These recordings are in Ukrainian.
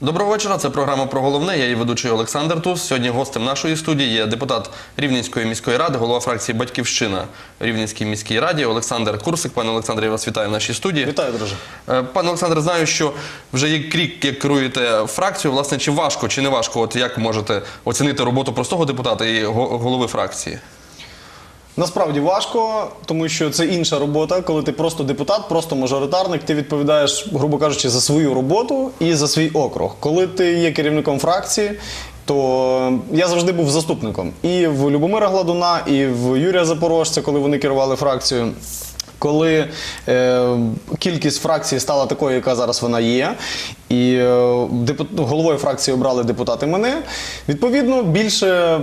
Доброго вечора. Це програма про головне. Я її ведучий Олександр Тус. Сьогодні гостем нашої студії є депутат Рівненської міської ради, голова фракції Батьківщина в Рівненській міській раді Олександр Курсик. Пане Олександре, я вас вітаю в нашій студії. Вітаю, друже. Е, Пане Олександре, знаю, що вже є крік, як керуєте фракцією. Власне, чи важко, чи не важко? От як можете оцінити роботу простого депутата і го- голови фракції? Насправді важко, тому що це інша робота, коли ти просто депутат, просто мажоритарник, ти відповідаєш, грубо кажучи, за свою роботу і за свій округ. Коли ти є керівником фракції, то я завжди був заступником і в Любомира Гладуна, і в Юрія Запорожця, коли вони керували фракцією. Коли е, кількість фракцій стала такою, яка зараз вона є, і е, депут- головою фракції обрали депутати мене, відповідно, більше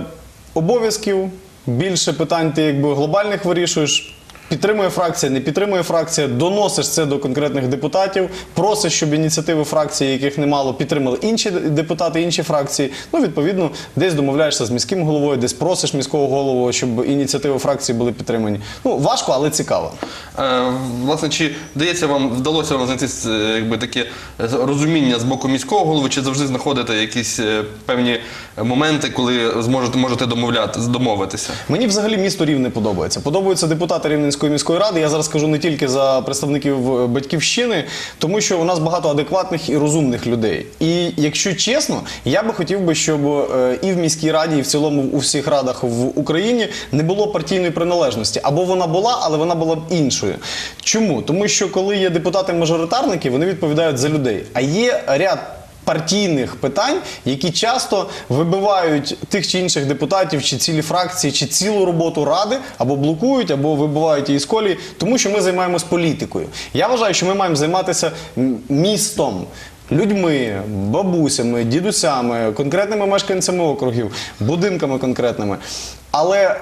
обов'язків, більше питань ти якби глобальних вирішуєш. Підтримує фракція, не підтримує фракція, доносиш це до конкретних депутатів, просиш, щоб ініціативи фракції, яких немало, підтримали інші депутати, інші фракції. Ну, відповідно, десь домовляєшся з міським головою, десь просиш міського голову, щоб ініціативи фракції були підтримані. Ну, важко, але цікаво. Е, Власне, чи вдається вам вдалося вам знайти е, якби таке розуміння з боку міського голови, чи завжди знаходите якісь е, певні моменти, коли зможете можете домовляти домовитися? Мені взагалі місто Рівне подобається. Подобаються депутати Рівненської міської ради. Я зараз кажу не тільки за представників е, батьківщини, тому що у нас багато адекватних і розумних людей. І якщо чесно, я би хотів би, щоб е, і в міській раді, і в цілому у всіх радах в Україні не було партійної приналежності. Або вона була, але вона була б іншою. Чому? Тому що коли є депутати-мажоритарники, вони відповідають за людей. А є ряд партійних питань, які часто вибивають тих чи інших депутатів, чи цілі фракції, чи цілу роботу ради, або блокують, або вибивають її з колії, тому що ми займаємось політикою. Я вважаю, що ми маємо займатися містом. Людьми, бабусями, дідусями, конкретними мешканцями округів, будинками конкретними. Але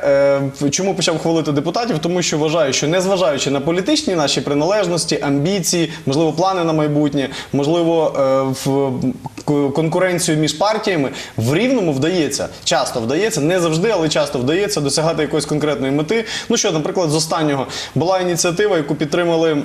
е, чому почав хвалити депутатів? Тому що вважаю, що незважаючи на політичні наші приналежності, амбіції, можливо, плани на майбутнє, можливо, е, в конкуренцію між партіями в рівному вдається, часто вдається, не завжди, але часто вдається досягати якоїсь конкретної мети. Ну що, наприклад, з останнього була ініціатива, яку підтримали.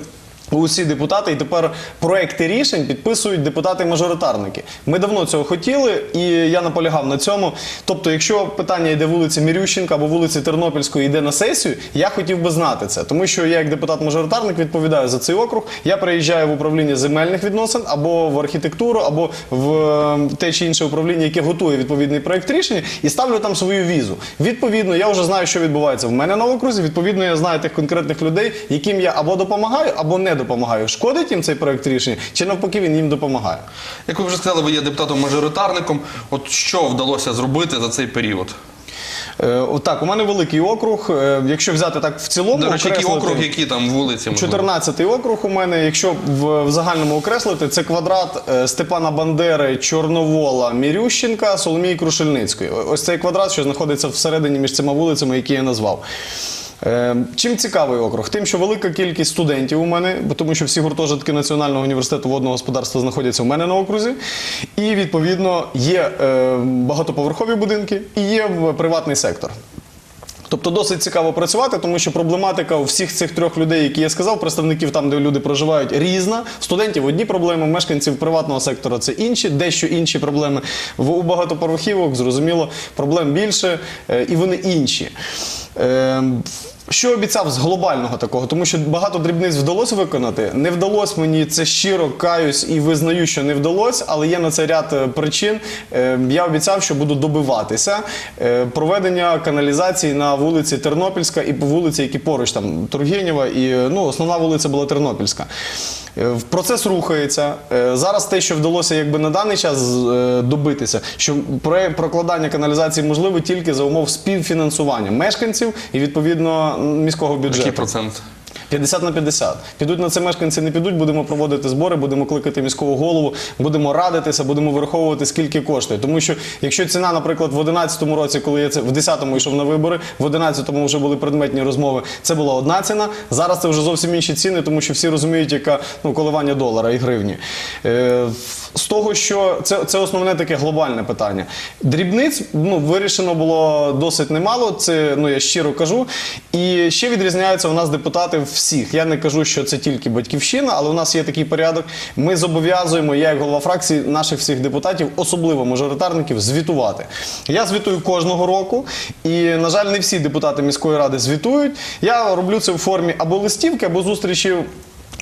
Усі депутати, і тепер проекти рішень підписують депутати-мажоритарники. Ми давно цього хотіли, і я наполягав на цьому. Тобто, якщо питання йде вулиці Мірющенка або вулиці Тернопільської, йде на сесію, я хотів би знати це, тому що я, як депутат-мажоритарник, відповідаю за цей округ. Я приїжджаю в управління земельних відносин або в архітектуру, або в е, те чи інше управління, яке готує відповідний проект рішення, і ставлю там свою візу. Відповідно, я вже знаю, що відбувається в мене на окрузі. Відповідно, я знаю тих конкретних людей, яким я або допомагаю, або не допомагаю. Шкодить їм цей проект рішення, чи навпаки він їм допомагає. Як ви вже сказали, ви є депутатом-мажоритарником. От що вдалося зробити за цей період? Е, отак, у мене великий округ. Е, якщо взяти так в цілому, До речі, який окреслити- округ, які там вулиці? 14-й округ у мене, якщо в, в загальному окреслити, це квадрат е, Степана Бандери, Чорновола, Мірющенка, Соломії Крушельницької. Ось цей квадрат, що знаходиться всередині між цими вулицями, які я назвав. Е, Чим цікавий округ? Тим, що велика кількість студентів у мене, тому що всі гуртожитки Національного університету водного господарства знаходяться у мене на окрузі. І відповідно є е, багатоповерхові будинки і є приватний сектор. Тобто досить цікаво працювати, тому що проблематика у всіх цих трьох людей, які я сказав, представників там, де люди проживають, різна. Студентів одні проблеми, мешканців приватного сектора це інші, дещо інші проблеми. В у багатоповерхівок, зрозуміло, проблем більше, е, і вони інші. Е, що обіцяв з глобального такого, тому що багато дрібниць вдалося виконати. Не вдалося мені це щиро каюсь і визнаю, що не вдалося, але є на це ряд е, причин. Е, Я обіцяв, що буду добиватися е, проведення каналізації на вулиці Тернопільська і по вулиці, які поруч там Тургенєва, і ну, основна вулиця була Тернопільська. Е, Процес рухається. Е, Зараз те, що вдалося якби на даний час е, добитися, що прокладання каналізації можливо тільки за умов співфінансування мешканців і відповідно міського міського Який бюджету. процент? 50 на 50. Підуть на це мешканці, не підуть, будемо проводити збори, будемо кликати міського голову, будемо радитися, будемо враховувати, скільки коштує. Тому що якщо ціна, наприклад, в 11-му році, коли я це в 10-му йшов на вибори, в 11-му вже були предметні розмови, це була одна ціна. Зараз це вже зовсім інші ціни, тому що всі розуміють, яка ну, коливання долара і гривні. Е, з того, що це, це основне таке глобальне питання. Дрібниць ну, вирішено було досить немало, це ну, я щиро кажу. І ще відрізняються у нас депутати всіх. Я не кажу, що це тільки батьківщина, але у нас є такий порядок. Ми зобов'язуємо, я як голова фракції, наших всіх депутатів, особливо мажоритарників, звітувати. Я звітую кожного року, і на жаль, не всі депутати міської ради звітують. Я роблю це в формі або листівки, або зустрічі.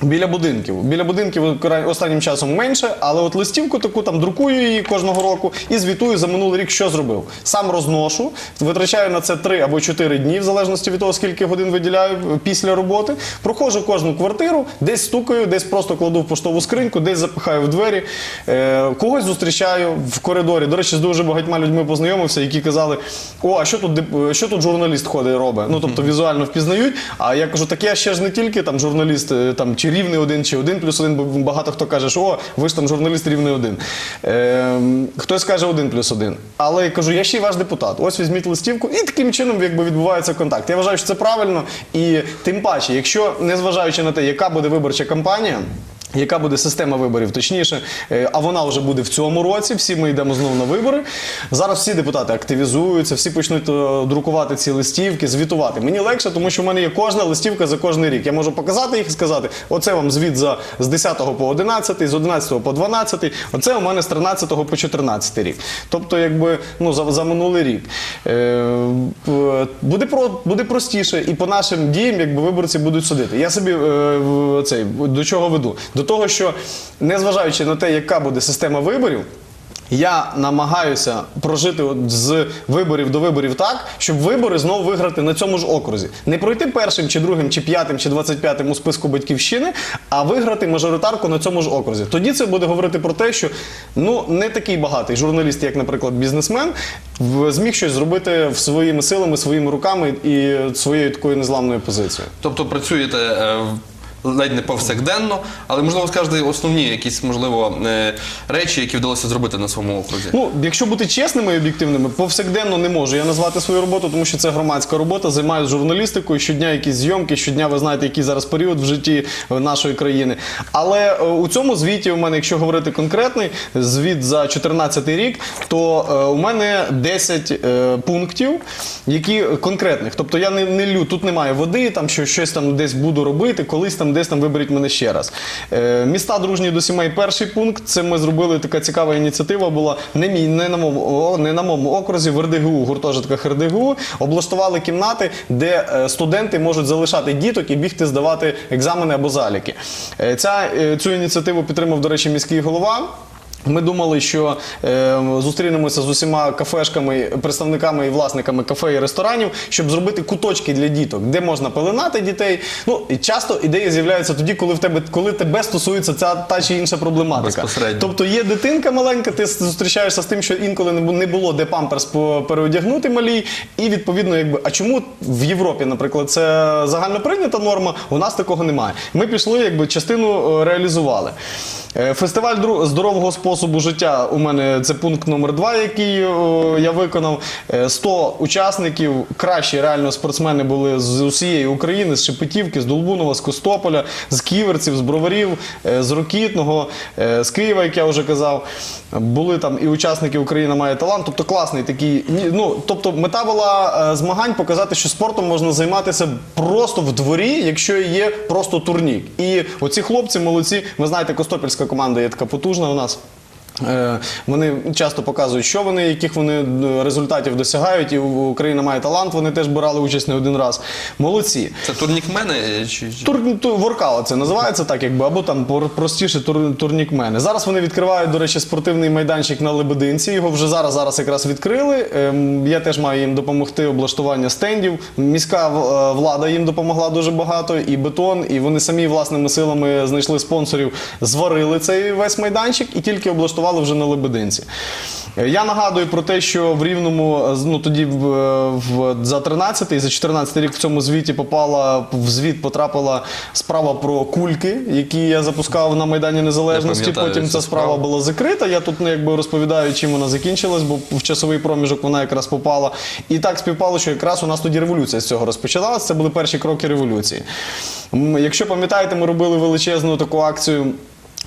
Біля будинків. Біля будинків останнім часом менше, але от листівку таку там друкую її кожного року і звітую за минулий рік, що зробив. Сам розношу, витрачаю на це 3 або 4 дні, в залежності від того, скільки годин виділяю е, після роботи. Проходжу кожну квартиру, десь стукаю, десь просто кладу в поштову скриньку, десь запихаю в двері. Е, когось зустрічаю в коридорі. До речі, з дуже багатьма людьми познайомився, які казали: О, а що тут що тут журналіст ходить і робить? Ну тобто візуально впізнають. А я кажу, так я ще ж не тільки там журналіст, е, там чи рівний один, чи один плюс один, бо багато хто каже, що о, ви ж там журналіст рівний один. Е, хтось каже один плюс один. Але я кажу, я ще й ваш депутат. Ось візьміть листівку, і таким чином якби відбувається контакт. Я вважаю, що це правильно. І тим паче, якщо незважаючи на те, яка буде виборча кампанія. Яка буде система виборів, точніше, е, а вона вже буде в цьому році. Всі ми йдемо знову на вибори. Зараз всі депутати активізуються, всі почнуть е, друкувати ці листівки, звітувати. Мені легше, тому що в мене є кожна листівка за кожний рік. Я можу показати їх і сказати: оце вам звіт за з 10 по 11, з 11 по 12, оце у мене з 13 по 14 рік. Тобто, якби ну за, за минулий рік. Е, буде про буде простіше, і по нашим діям, якби виборці будуть судити. Я собі е, цей до чого веду? До того, що незважаючи на те, яка буде система виборів. Я намагаюся прожити от з виборів до виборів так, щоб вибори знову виграти на цьому ж окрузі. Не пройти першим, чи другим, чи п'ятим, чи двадцять п'ятим у списку батьківщини, а виграти мажоритарку на цьому ж окрузі. Тоді це буде говорити про те, що ну не такий багатий журналіст, як, наприклад, бізнесмен, зміг щось зробити своїми силами, своїми руками і своєю такою незламною позицією. Тобто працюєте е, ледь не повсякденно, але можливо скажете основні якісь можливо е, речі, які вдалося зробити на своєму окрузі. Ну, якщо бути чесними і об'єктивними, повсякденно не можу я назвати свою роботу, тому що це громадська робота. Займаюся журналістикою. Щодня якісь зйомки, щодня ви знаєте, який зараз період в житті е, нашої країни. Але е, у цьому звіті у мене, якщо говорити конкретний звіт за 2014 рік, то у мене 10 е, пунктів, які конкретних. Тобто я не, не лю, тут немає води, там що щось там десь буду робити, колись там десь там виберіть мене ще раз. Е, міста дружні до сімей. Перший пункт. Це ми зробили така цікава ініціатива. Була не мій, не на моєму, не на моєму окрузі, в РДГУ, гуртожитках РДГУ. Облаштували кімнати, де е, студенти можуть залишати діток і бігти здавати екзамени або заліки. Е, ця, цю ініціативу підтримав, до речі, міський голова. Ми думали, що е, зустрінемося з усіма кафешками, представниками і власниками кафе і ресторанів, щоб зробити куточки для діток, де можна пеленати дітей. Ну і часто ідеї з'являються тоді, коли в тебе коли тебе стосується ця та чи інша проблематика. Тобто є дитинка маленька, ти зустрічаєшся з тим, що інколи не було де памперс переодягнути малій, і відповідно, якби а чому в Європі, наприклад, це загально прийнята норма? У нас такого немає. Ми пішли, якби частину е, реалізували. Е, Фестиваль здорового способу життя у мене це пункт номер два, який я виконав. Е, 100 учасників, кращі реально спортсмени були з усієї України, з Шепетівки, з Долбунова, з Костополя, з Ківерців, з Броварів, е, з Рокітного, е, з Києва, як я вже казав. Були там і учасники Україна має талант. Тобто класний такий. Ну тобто, мета була е, змагань показати, що спортом можна займатися просто в дворі, якщо є просто турнік. І оці хлопці молодці. Ви знаєте, Костопільська команда є така потужна у нас. Е, Вони часто показують, що вони, яких вони е, результатів досягають, і Україна має талант. Вони теж брали участь не один раз. Молодці. Це турнікмени чи. Тур, ту- це називається так, якби або там простіше тур, турнікмени. Зараз вони відкривають, до речі, спортивний майданчик на Лебединці. Його вже зараз зараз якраз відкрили. Ем, я теж маю їм допомогти облаштування стендів. Міська е, влада їм допомогла дуже багато, і бетон, і вони самі власними силами знайшли спонсорів, зварили цей весь майданчик і тільки облаштували вже на Лебединці. Е, Я нагадую про те, що в рівному е, ну тоді в, в за 13 і за 14 рік в цьому звіті попала в звіт потрапила справа про кульки, які я запускав на майдані Незалежності. Потім ця справа була закрита. Я тут ну, якби розповідаю, чим вона закінчилась, бо в часовий проміжок вона якраз попала. І так співпало, що якраз у нас тоді революція з цього розпочалася. Це були перші кроки революції. Якщо пам'ятаєте, ми робили величезну таку акцію.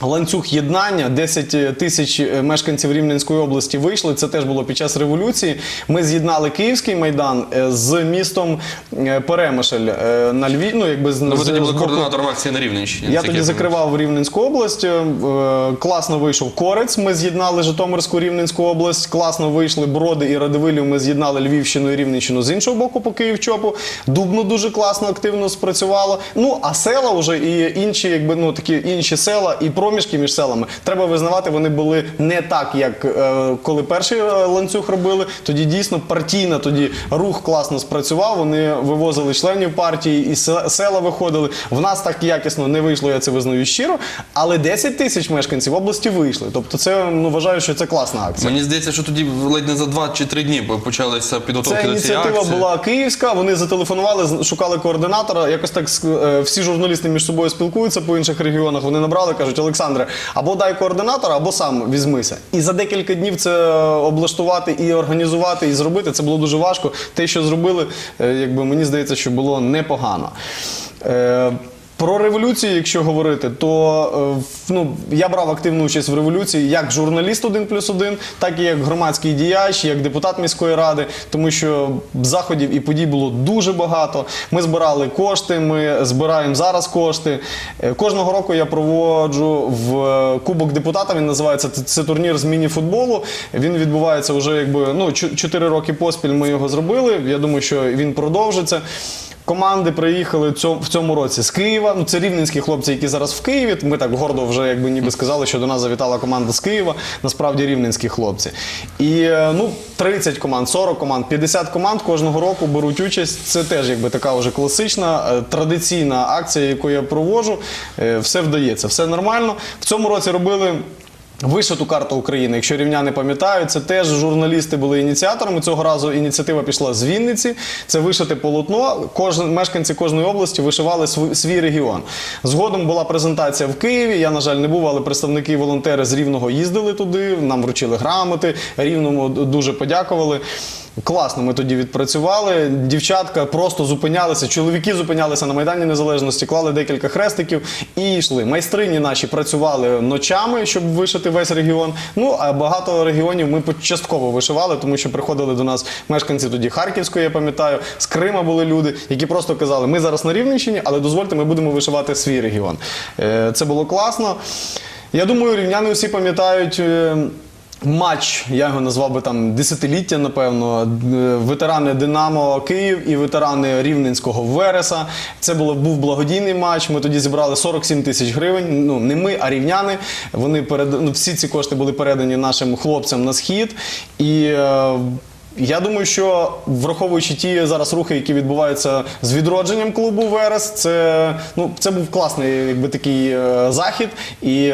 Ланцюг єднання 10 тисяч е, мешканців Рівненської області вийшли. Це теж було під час революції. Ми з'єднали Київський майдан е, з містом е, Перемишль е, на Львів. Ну якби з Ну, ви з- тоді були боку- координатором акції на Рівненщині. я тоді закривав Рівненську область. е, е, Класно вийшов Корець. Ми з'єднали Житомирську Рівненську область. Класно вийшли Броди і Радивилів. Ми з'єднали Львівщину і Рівненщину з іншого боку по Київчопу. Дубно дуже класно, активно спрацювало. Ну а села вже і інші, якби ну такі інші села і проміжки між селами. Треба визнавати, вони були не так, як е, коли перший е, ланцюг робили. Тоді дійсно партійно, тоді рух класно спрацював. Вони вивозили членів партії і села виходили. В нас так якісно не вийшло, я це визнаю щиро. Але 10 тисяч мешканців області вийшли. Тобто, це ну вважаю, що це класна акція. Мені здається, що тоді ледь не за два чи три дні почалися підготовки до цієї ініціатива була київська. Вони зателефонували, шукали координатора. Якось так е, всі журналісти між собою спілкуються по інших регіонах. Вони набрали, кажуть, Олександре, або дай координатора, або сам візьмися. І за декілька днів це облаштувати і організувати, і зробити. Це було дуже важко. Те, що зробили, е, якби мені здається, що було непогано. Е, Про революцію, якщо говорити, то е, ну, я брав активну участь в революції як журналіст 1 плюс 1, так і як громадський діяч, як депутат міської ради, тому що заходів і подій було дуже багато. Ми збирали кошти, ми збираємо зараз кошти. Е, Кожного року я проводжу в е, Кубок депутата. Він називається це турнір з міні-футболу. Він відбувається вже якби ну 4 роки поспіль. Ми його зробили. Я думаю, що він продовжиться. Команди приїхали в цьому році з Києва. Ну це рівненські хлопці, які зараз в Києві. Ми так гордо вже якби ніби сказали, що до нас завітала команда з Києва. Насправді рівненські хлопці. І е, ну 30 команд, 40 команд, 50 команд кожного року беруть участь. Це теж якби така вже класична е, традиційна акція, яку я проводжу. Е, Все вдається, все нормально. В цьому році робили. Вишиту карту України, якщо рівняни пам'ятають, це теж журналісти були ініціаторами. Цього разу ініціатива пішла з Вінниці. Це вишити полотно. Кожен мешканці кожної області вишивали свій, свій регіон. Згодом була презентація в Києві. Я, на жаль, не був, але представники волонтери з Рівного їздили туди. Нам вручили грамоти. Рівному дуже подякували. Класно, ми тоді відпрацювали. Дівчатка просто зупинялися, чоловіки зупинялися на Майдані Незалежності, клали декілька хрестиків і йшли. Майстрині наші працювали ночами, щоб вишити весь регіон. Ну а багато регіонів ми частково вишивали, тому що приходили до нас мешканці тоді Харківської, я пам'ятаю, з Крима були люди, які просто казали: ми зараз на Рівненщині, але дозвольте, ми будемо вишивати свій регіон. Е, Це було класно. Я думаю, рівняни усі пам'ятають. Е, Матч, я його назвав би там десятиліття, напевно. Ветерани Динамо Київ і ветерани Рівненського Вереса. Це було, був благодійний матч. Ми тоді зібрали 47 тисяч гривень. Ну не ми, а рівняни. Вони перед... ну, всі ці кошти були передані нашим хлопцям на схід. І е, я думаю, що враховуючи ті зараз рухи, які відбуваються з відродженням клубу Верес, це, ну, це був класний якби, такий е, захід. І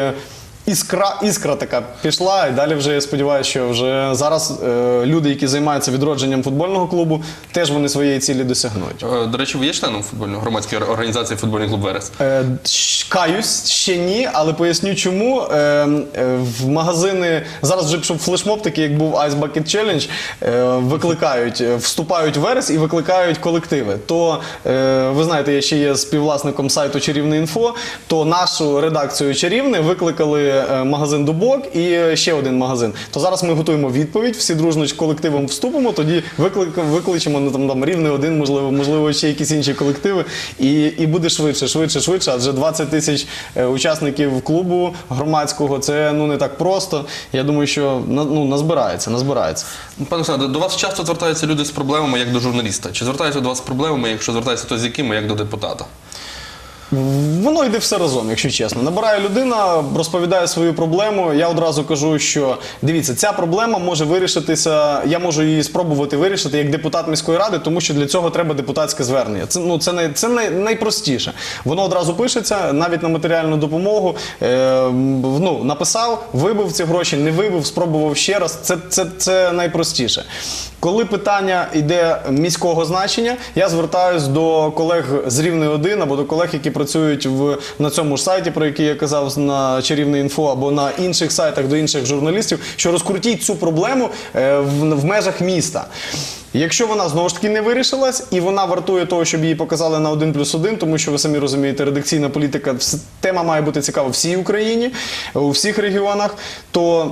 Іскра, іскра така пішла, і далі вже я сподіваюся, що вже зараз е, люди, які займаються відродженням футбольного клубу, теж вони своєї цілі досягнуть. Е, До речі, ви є членом футбольної громадської організації футбольний клуб Верес? Е, щ- Каюсь, ще ні, але поясню чому. Е, е, в магазини зараз вже пішов флешмоб, такий як був Ice Bucket Challenge, е, викликають, е, вступають в верес і викликають колективи. То е, ви знаєте, я ще є співвласником сайту Чарівне інфо. То нашу редакцію Чарівне викликали магазин Дубок і ще один магазин. То зараз ми готуємо відповідь. Всі дружно з колективом вступимо. Тоді виклик, викличемо ну, там, там рівне один, можливо, можливо, ще якісь інші колективи. І, і буде швидше, швидше, швидше. Адже 20 тисяч е, учасників клубу громадського це ну не так просто. Я думаю, що ну, назбирається, назбирається. Пане Олександре, до вас часто звертаються люди з проблемами як до журналіста. Чи звертаються до вас з проблемами, якщо звертається то з якими, як до депутата? Воно йде все разом, якщо чесно. Набирає людина, розповідає свою проблему. Я одразу кажу, що дивіться, ця проблема може вирішитися. Я можу її спробувати вирішити як депутат міської ради, тому що для цього треба депутатське звернення. Це ну це най, це най, найпростіше. Воно одразу пишеться навіть на матеріальну допомогу. Е, ну написав, вибив ці гроші, не вибив, спробував ще раз. Це, це, це найпростіше. Коли питання йде міського значення, я звертаюсь до колег з рівне 1 або до колег, які працюють в на цьому ж сайті, про який я казав на чарівне інфо або на інших сайтах до інших журналістів, що розкрутіть цю проблему е, в, в межах міста. Якщо вона знову ж таки не вирішилась, і вона вартує того, щоб її показали на 1 плюс 1, тому що ви самі розумієте, редакційна політика, тема має бути цікава всій Україні, у всіх регіонах, то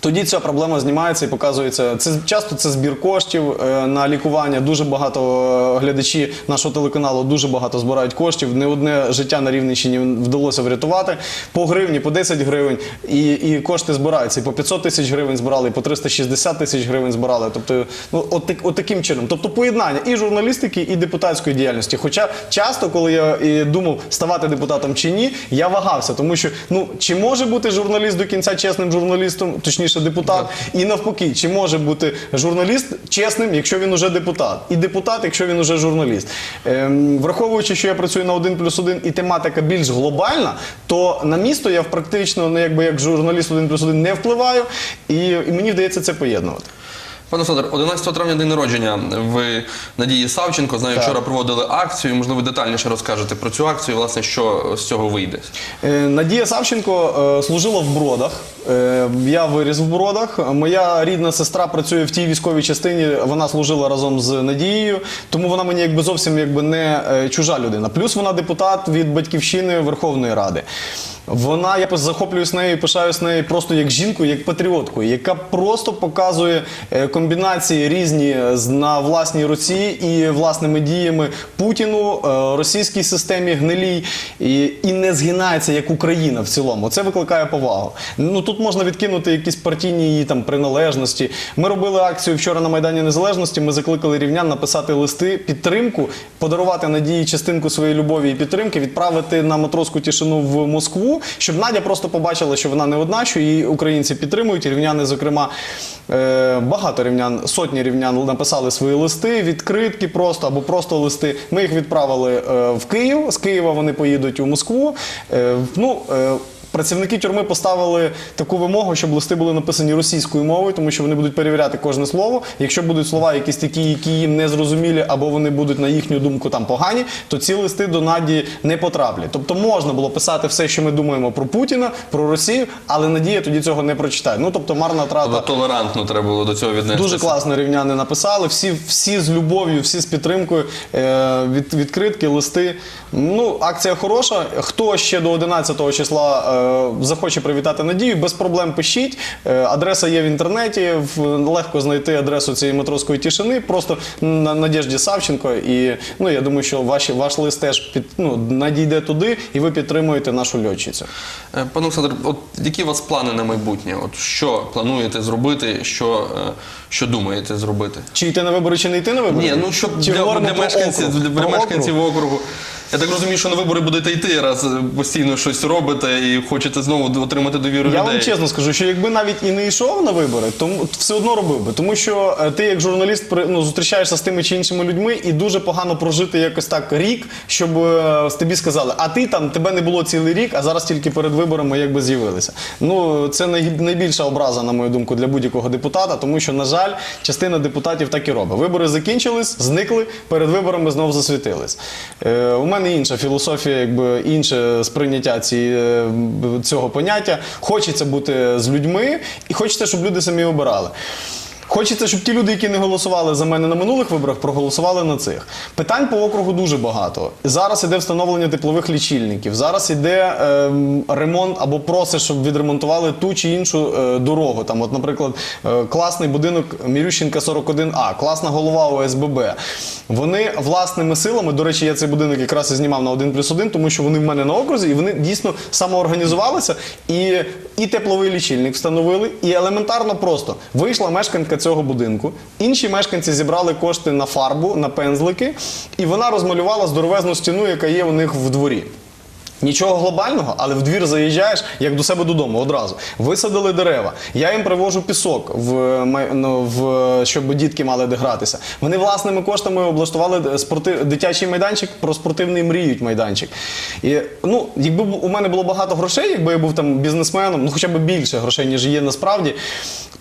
тоді ця проблема знімається і показується. Це часто це збір коштів е, на лікування. Дуже багато е, глядачі нашого телеканалу дуже багато збирають коштів. Не одне життя на Рівненщині вдалося врятувати. По гривні, по 10 гривень, і, і кошти збираються. І по 500 тисяч гривень збирали, і по 360 тисяч гривень збирали. Тобто, ну от, от чином. Тобто поєднання і журналістики, і депутатської діяльності. Хоча часто, коли я і думав ставати депутатом чи ні, я вагався, тому що ну чи може бути журналіст до кінця чесним журналістом, точніше депутат, і навпаки, чи може бути журналіст чесним, якщо він уже депутат, і депутат, якщо він уже журналіст. Ем, враховуючи, що я працюю на 1 плюс 1 і тематика більш глобальна, то на місто я практично ну, якби як журналіст 1 плюс 1 не впливаю, і, і мені вдається це поєднувати. Пане Федор, 11 травня день народження в Надії Савченко. Знаю, Так. вчора проводили акцію. Можливо, детальніше розкажете про цю акцію. Власне, що з цього вийде. Е, Надія Савченко е, служила в Бродах. Е, Я виріс в Бродах. Моя рідна сестра працює в тій військовій частині. Вона служила разом з Надією, тому вона мені якби зовсім якби не чужа людина. Плюс вона депутат від батьківщини Верховної Ради. Вона я захоплююсь нею, пишаюсь нею просто як жінкою, як патріоткою, яка просто показує е, комбінації різні з- на власній руці і власними діями Путіну, е, російській системі гнилій і, і не згинається як Україна в цілому. Це викликає повагу. Ну тут можна відкинути якісь партійні її там приналежності. Ми робили акцію вчора на Майдані Незалежності. Ми закликали рівнян написати листи підтримку, подарувати надії частинку своєї любові і підтримки, відправити на матроску тишину в Москву, щоб Надя просто побачила, що вона не одна, що її українці підтримують. Рівняни, зокрема, е, багато рівнян, сотні рівнян написали свої листи, відкритки просто або просто листи. Ми їх відправили е, в Київ. З Києва вони поїдуть у Москву. Е, ну, Працівники тюрми поставили таку вимогу, щоб листи були написані російською мовою, тому що вони будуть перевіряти кожне слово. Якщо будуть слова якісь такі, які їм не зрозумілі, або вони будуть на їхню думку там погані, то ці листи до Наді не потраплять. Тобто можна було писати все, що ми думаємо про Путіна, про Росію, але Надія тоді цього не прочитає. Ну тобто марна трата. Тобто толерантно треба було до цього віднестися. Дуже класно рівняни написали. Всі, всі з любов'ю, всі з підтримкою. Е, від, відкритки, листи. Ну, акція хороша. Хто ще до 11 числа е, захоче привітати Надію, без проблем пишіть. Е, адреса є в інтернеті. Легко знайти адресу цієї матросської тишини. Просто на Надежді Савченко. І ну, я думаю, що ваші, ваш лист теж під, ну, надійде туди, і ви підтримуєте нашу льотчицю. Е, Пане Олександр, от які у вас плани на майбутнє? От що плануєте зробити, що, е, що думаєте зробити? Чи йти на вибори, чи не йти на вибори? Ні, ну щоб Чи для, для мешканців, округ? для мешканців округу. Я так розумію, що на вибори будете йти, раз е, постійно щось робите і хочете знову отримати довіру Я людей. вам чесно скажу, що якби навіть і не йшов на вибори, то все одно робив би. Тому що е, ти, як журналіст, ну, зустрічаєшся з тими чи іншими людьми, і дуже погано прожити якось так рік, щоб е, тобі сказали, а ти там тебе не було цілий рік, а зараз тільки перед виборами якби з'явилися. Ну це найбільша образа, на мою думку, для будь-якого депутата, тому що, на жаль, частина депутатів так і робить. Вибори закінчились, зникли, перед виборами знову засвітились. Е, у мене інша філософія, якби інше сприйняття цієї, е, цього поняття. Хочеться бути з людьми, і хочеться, щоб люди самі обирали. Хочеться, щоб ті люди, які не голосували за мене на минулих виборах, проголосували на цих. Питань по округу дуже багато. Зараз іде встановлення теплових лічильників. Зараз іде ем, ремонт або просить, щоб відремонтували ту чи іншу е, дорогу. Там, от, наприклад, е, класний будинок Мірющенка 41А, класна голова ОСББ. Вони власними силами, до речі, я цей будинок якраз і знімав на 1 плюс 1, тому що вони в мене на окрузі, і вони дійсно самоорганізувалися і, і тепловий лічильник встановили. І елементарно просто вийшла мешканка цього будинку. Інші мешканці зібрали кошти на фарбу, на пензлики, і вона розмалювала здоровезну стіну, яка є у них в дворі. Нічого глобального, але в двір заїжджаєш як до себе додому одразу. Висадили дерева. Я їм привожу пісок, в, ну, в, щоб дітки мали де гратися. Вони власними коштами облаштували спорти, дитячий майданчик, про спортивний мріють майданчик. І, ну, якби у мене було багато грошей, якби я був там бізнесменом, ну хоча б більше грошей, ніж є насправді.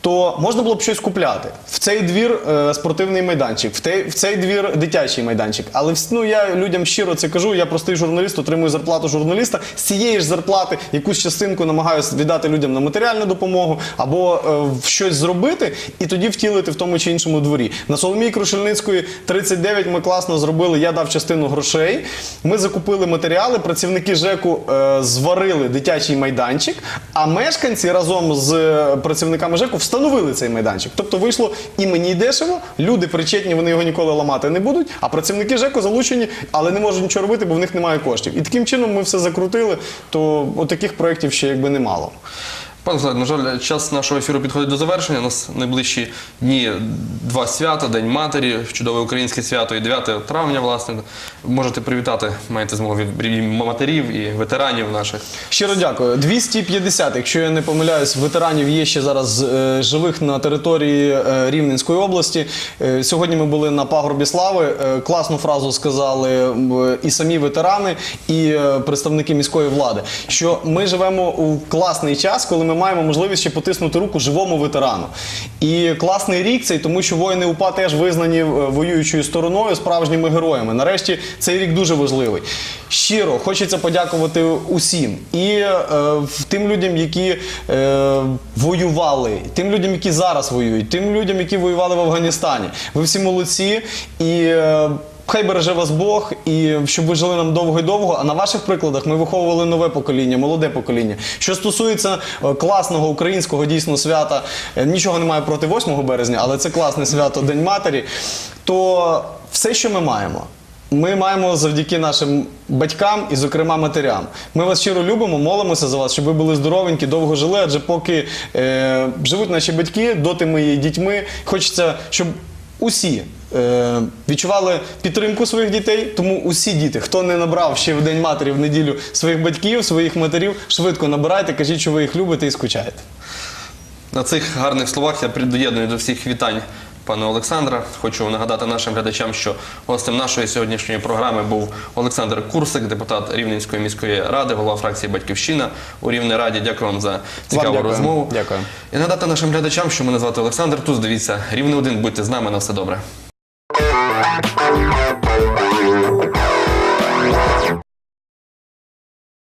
То можна було б щось купляти. В цей двір е, спортивний майданчик, в, те, в цей двір дитячий майданчик. Але ну, я людям щиро це кажу, я простий журналіст, отримую зарплату журналіста. З цієї ж зарплати якусь частинку намагаюся віддати людям на матеріальну допомогу або е, щось зробити і тоді втілити в тому чи іншому дворі. На Соломії Крушельницької 39 ми класно зробили. Я дав частину грошей. Ми закупили матеріали. Працівники ЖЕКу е, зварили дитячий майданчик, а мешканці разом з е, працівниками ЖЕКу встановили цей майданчик. Тобто вийшло і мені дешево, люди причетні, вони його ніколи ламати не будуть. А працівники ЖЕКу залучені, але не можуть нічого робити, бо в них немає коштів. І таким чином ми все закрутили. То таких проєктів ще якби немало. Пане Олександре, на жаль, час нашого ефіру підходить до завершення. У нас найближчі дні два свята: День матері, чудове українське свято і 9 травня, власне. Можете привітати, маєте змогу від матерів і ветеранів наших. Щиро дякую. 250, якщо я не помиляюсь, ветеранів є ще зараз е, живих на території е, Рівненської області. Е, сьогодні ми були на пагорбі слави. Класну фразу сказали і самі ветерани, і представники міської влади. Що ми живемо у класний час, коли ми маємо можливість ще потиснути руку живому ветерану. І класний рік цей, тому що воїни УПА теж визнані е, воюючою стороною, справжніми героями. Нарешті цей рік дуже важливий. Щиро хочеться подякувати усім і е, тим людям, які е, воювали, тим людям, які зараз воюють, тим людям, які воювали в Афганістані. Ви всі молодці і. е, Хай береже вас Бог, і щоб ви жили нам довго і довго. А на ваших прикладах ми виховували нове покоління, молоде покоління. Що стосується е, класного українського дійсно свята, е, нічого немає проти 8 березня, але це класне свято День Матері. То все, що ми маємо, ми маємо завдяки нашим батькам і, зокрема, матерям. Ми вас щиро любимо, молимося за вас, щоб ви були здоровенькі, довго жили. Адже поки е, живуть наші батьки, доти ми є дітьми. Хочеться, щоб усі. Е, Відчували підтримку своїх дітей, тому усі діти, хто не набрав ще в День матері в неділю своїх батьків, своїх матерів, швидко набирайте, кажіть, що ви їх любите і скучаєте. На цих гарних словах я приєдную до всіх вітань пана Олександра. Хочу нагадати нашим глядачам, що гостем нашої сьогоднішньої програми був Олександр Курсик, депутат Рівненської міської ради, голова фракції Батьківщина у Рівній раді. Дякую вам за цікаву дякую. розмову. Дякую. І нагадати нашим глядачам, що мене звати Олександр Туз. Дивіться, рівне один. Будьте з нами на все добре. Música